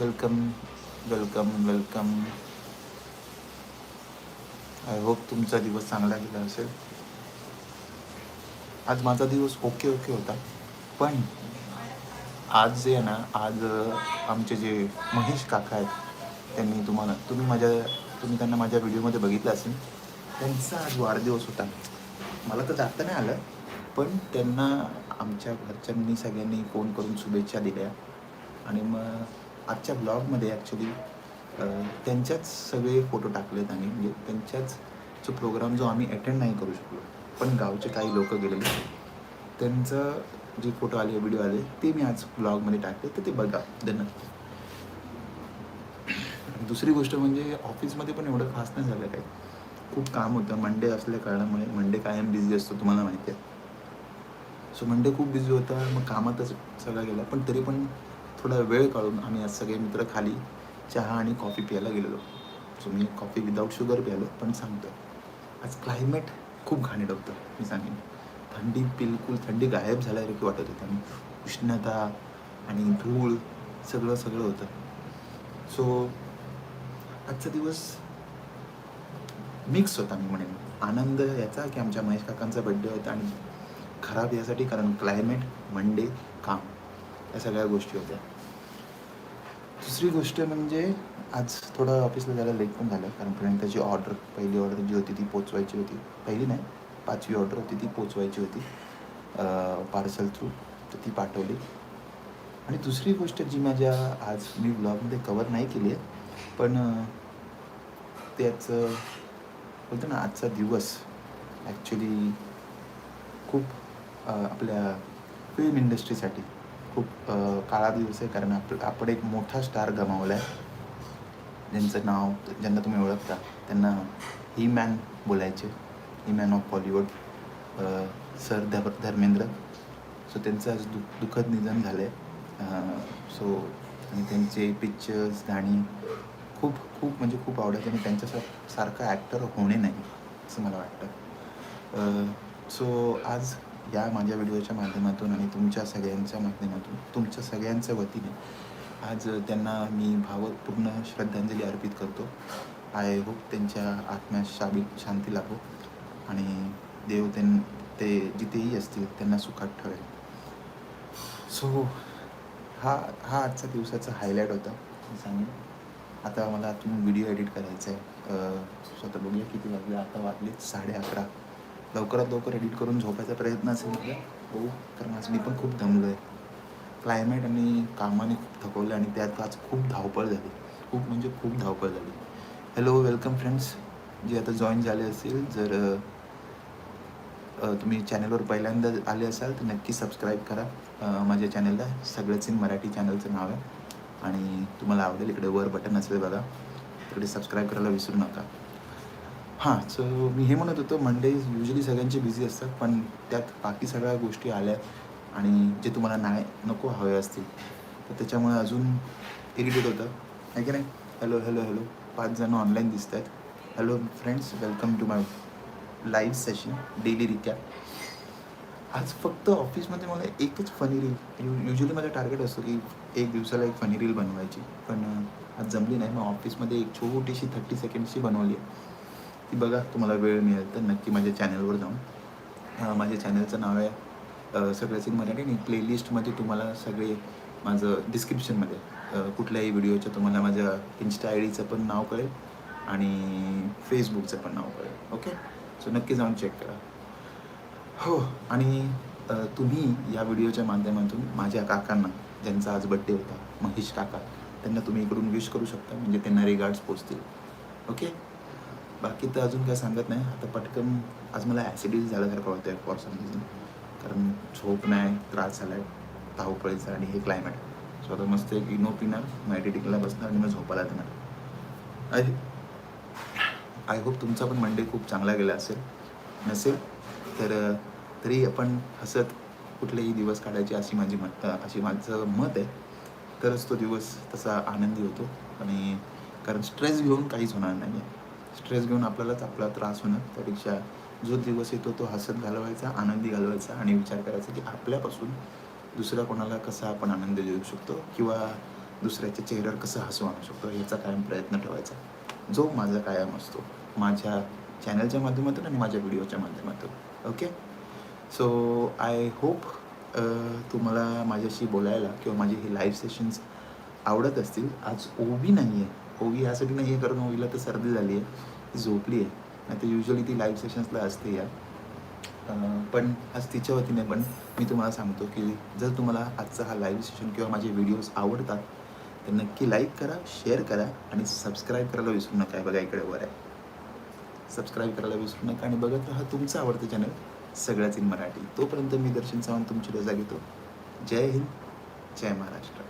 Welcome welcome welcome I hope तुमचा दिवस चांगला गेला असेल. आज माझा दिवस ओके ओके होता. पण आज जे आहे ना आज आमचे जे महेश काका आहेत त्यांनी तुम्हाला तुम्ही माझ्या तुम्ही त्यांना माझ्या व्हिडिओमध्ये बघितलं असेल. त्यांचा आज वाढदिवस होता. मला तर जाता नाही आलं पण त्यांना आमच्या घरच्यांनी सगळ्यांनी फोन करून शुभेच्छा दिल्या. आणि मग आजच्या ब्लॉगमध्ये ॲक्च्युली त्यांच्याच सगळे फोटो टाकलेत आम्ही म्हणजे त्यांच्याच जो प्रोग्राम जो आम्ही अटेंड नाही करू शकलो पण गावचे काही लोक गेलेले त्यांचं जे फोटो आले व्हिडिओ आले ते मी आज ब्लॉगमध्ये टाकले तर ते बघा धन्य दुसरी गोष्ट म्हणजे ऑफिसमध्ये पण एवढं खास नाही झालं काही. खूप काम होतं. मंडे असल्या कारणामुळे मंडे कायम बिझी असतो तुम्हाला माहिती आहे. सो मंडे खूप बिझी होता मग कामातच सगळा गेला पण तरी पण थोडा वेळ काढून आम्ही आज सगळे मित्र खाली चहा आणि कॉफी प्यायला गेलेलो. सो मी कॉफी विदाऊट शुगर प्यायलो पण सांगतो आज क्लायमेट खूप घाणी होतं मी सांगेन. थंडी बिलकुल थंडी गायब झाल्यासारखी वाटत होती आणि उष्णता आणि धूळ सगळं सगळं होतं. सो आजचा दिवस मिक्स होता मी म्हणेन. आनंद याचा की आमच्या महेश काकांचा बड्डे होता आणि खराब यासाठी कारण क्लायमेट मंडे काम. या सगळ्या गोष्टी होत्या. दुसरी गोष्ट म्हणजे आज थोडं ऑफिसला जायला लेट पण झालं कारण प्रियंकाची ऑर्डर पहिली ऑर्डर जी होती ती पोचवायची होती. पहिली नाही पाचवी ऑर्डर होती ती पोचवायची होती. पार्सल थ्रू तर ती पाठवली. आणि दुसरी गोष्ट जी माझ्या आज मी ब्लॉगमध्ये कवर नाही केली आहे पण त्याचं बोलतो ना आजचा दिवस ॲक्च्युली खूप आपल्या फिल्म इंडस्ट्रीसाठी खूप काळा दिवस आहे कारण आप आपण एक मोठा स्टार गमावला आहे ज्यांचं नाव ज्यांना तुम्ही ओळखता त्यांना ही मॅन बोलायचे. He man of Bollywood sir धर धर्मेंद्र. सो त्यांचं आज दु दुःखद निधन झालं आहे सो आणि त्यांचे पिक्चर्स गाणी खूप खूप म्हणजे खूप आवडायचे आणि त्यांच्या सारखं ॲक्टर होणे नाही असं मला वाटतं. सो आज या माझ्या व्हिडिओच्या माध्यमातून आणि तुमच्या सगळ्यांच्या माध्यमातून तुमच्या सगळ्यांच्या वतीने आज त्यांना मी भावपूर्ण श्रद्धांजली अर्पित करतो. आय होप त्यांच्या आत्म्यास शाबी शांती लाभो आणि देव त्यां ते जिथेही असतील त्यांना सुखात ठेवेल सो हा हा आजचा दिवसाचा हायलाईट होता. मी सांगेन. आता मला आतून व्हिडिओ एडिट करायचा आहे स्वतः बघूया किती वाजले. आता वाजले साडे अकरा. लवकरात लवकर एडिट करून झोपायचा प्रयत्न असेल माझा हो कारण आज मी पण खूप दमलो आहे क्लायमेट आणि कामाने खूप थकवलं आणि त्यात आज खूप धावपळ झाली. खूप म्हणजे खूप धावपळ झाली. हॅलो वेलकम फ्रेंड्स जे आता जॉईन झाले असतील जर तुम्ही चॅनलवर पहिल्यांदा आले असाल तर नक्की सबस्क्राईब करा. माझ्या चॅनलला सगळंच इन मराठी चॅनलचं नाव आहे. आणि तुम्हाला आवडेल इकडे वर बटन असेल बघा. तिकडे सबस्क्राईब करायला विसरू नका. हां सो मी हे म्हणत होतो मंडे युजली सगळ्यांचे बिझी असतात पण त्यात बाकी सगळ्या गोष्टी आल्या आणि जे तुम्हाला नाही नको हवे असतील. तर त्याच्यामुळे अजून इरिटेट होतं. आहे की नाही? हॅलो हॅलो हॅलो पाच जण ऑनलाईन दिसत आहेत. Hello friends welcome to my live session daily रित्या आज फक्त ऑफिसमध्ये मला एकच फनी रील यु युजली माझं टार्गेट असतो की एक दिवसाला एक फनी रील बनवायची. पण आज जमली नाही. मग ऑफिसमध्ये एक छोटीशी थर्टी सेकंडची बनवली आहे. ती बघा तुम्हाला वेळ मिळेल तर नक्की माझ्या चॅनलवर जाऊन. माझ्या चॅनलचं नाव आहे अं, सगळ्याच मराठी आणि प्लेलिस्टमध्ये तुम्हाला सगळे माझं डिस्क्रिप्शनमध्ये कुठल्याही व्हिडिओचं तुम्हाला माझ्या इन्स्टा आय डीचं पण नाव कळेल आणि फेसबुकचं पण नाव कळेल. ओके सो नक्की जाऊन चेक करा. हो आणि तुम्ही या व्हिडिओच्या माध्यमातून माझ्या काकांना ज्यांचा आज बड्डे होता महेश काका त्यांना तुम्ही इकडून विश करू शकता म्हणजे त्यांना रिगार्ड्स पोचतील ओके बाकी तर अजून काय सांगत नाही. आता पटकन आज मला ॲसिडिटी झाल्यासारखं होतं फॉर सम रिझन कारण झोप नाही त्रास झाला आहे धावपळीचा आणि हे क्लायमेट सो आता मस्त एक इनो पिणार मग एडिटिंगला बसणार आणि मग झोपायला जाणार. आय आय होप तुमचा पण मंडे खूप चांगला गेला असेल. नसेल तर तरी आपण हसत कुठलेही दिवस काढायचे अशी माझी मत अशी माझं मत आहे. तरच तो दिवस तसा आनंदी होतो. आणि कारण स्ट्रेस घेऊन काहीच होणार नाही आहे स्ट्रेस घेऊन आपल्यालाच आपला त्रास होणार. त्यापेक्षा जो दिवस येतो तो हसत घालवायचा आनंदी घालवायचा आणि विचार करायचा की आपल्यापासून दुसऱ्या कोणाला कसा आपण आनंद देऊ शकतो किंवा दुसऱ्याच्या चेहऱ्यावर कसं हसू आणू शकतो याचा कायम प्रयत्न ठेवायचा. जो माझा कायम असतो माझ्या चॅनलच्या माध्यमातून आणि माझ्या व्हिडिओच्या माध्यमातून. ओके? सो आय होप तुम्हाला माझ्याशी बोलायला किंवा माझे हे लाईव्ह सेशन्स आवडत असतील. आज ओबी नाही आहे ओवी यासाठी नाही आहे कारण ओवीला तर सर्दी झाली आहे ती झोपली आहे. नाही तर युजली ती लाईव्ह सेशन्सला असते या पण आज तिच्या वतीने पण मी तुम्हाला सांगतो की जर तुम्हाला आजचा हा लाईव्ह सेशन किंवा माझे व्हिडिओज आवडतात तर नक्की लाईक करा शेअर करा आणि सबस्क्राईब करायला विसरू नका. बघा इकडे वर आहे. सबस्क्राईब करायला विसरू नका आणि बघत राहा तुमचं आवडतं चॅनल सगळ्याच इन मराठी. तोपर्यंत मी दर्शन सावंत तुमची रजा घेतो जय हिंद जय महाराष्ट्र.